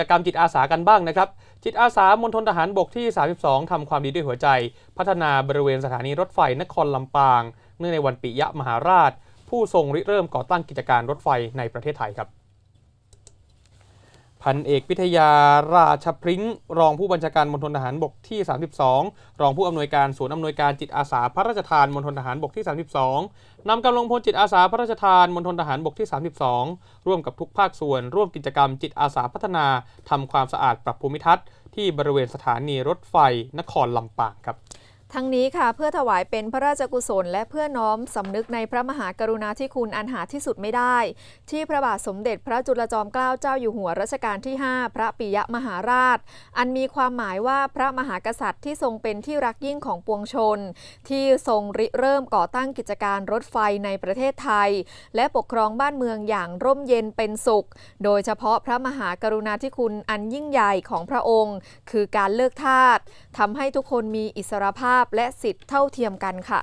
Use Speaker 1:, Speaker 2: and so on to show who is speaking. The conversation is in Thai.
Speaker 1: จกรรมจิตอาสากันบ้างนะครับ จิตอาสามณฑลทหารบกที่ 32ทำความดีด้วยหัวใจ พัฒนาบริเวณสถานีรถไฟนครลำปาง เนื่องในวันปิยมหาราช ผู้ทรงริเริ่มก่อตั้งกิจการรถไฟในประเทศไทยครับ พันเอกพิทยาราชพริ้งรองผู้บัญชาการมณฑลทหารบกที่ 32 รองผู้อำนวยการศูนย์อำนวยการจิตอาสาพระราชทานมณฑลทหารบกที่ 32นำกำลังพลจิตอาสาพระราชทานมณฑลทหารบกที่ 32 ร่วมกับทุกภาคส่วน ร่วมกิจกรรมจิตอาสาพัฒนาทำความสะอาดปรับภูมิทัศน์ที่บริเวณสถานีรถไฟนครลำปางครับ
Speaker 2: ทั้งนี้ค่ะเพื่อถวายเป็นพระราชกุศล และเพื่อน้อมสำนึกในพระมหากรุณาธิคุณอันหาที่สุดไม่ได้ ที่พระบาทสมเด็จพระจุลจอมเกล้าเจ้าอยู่หัวรัชกาลที่ 5 พระปิยมหาราช อันมีความหมายว่าพระมหากษัตริย์ที่ทรงเป็นที่รักยิ่งของปวงชน ที่ทรงริเริ่มก่อตั้งกิจการรถไฟในประเทศไทย และปกครองบ้านเมืองอย่างร่มเย็นเป็นสุข โดยเฉพาะพระมหากรุณาธิคุณอันยิ่งใหญ่ของพระองค์ คือการเลิกทาสทำให้ทุกคนมีอิสรภาพาพและสิทธิเท่าเทียมกันค่ะ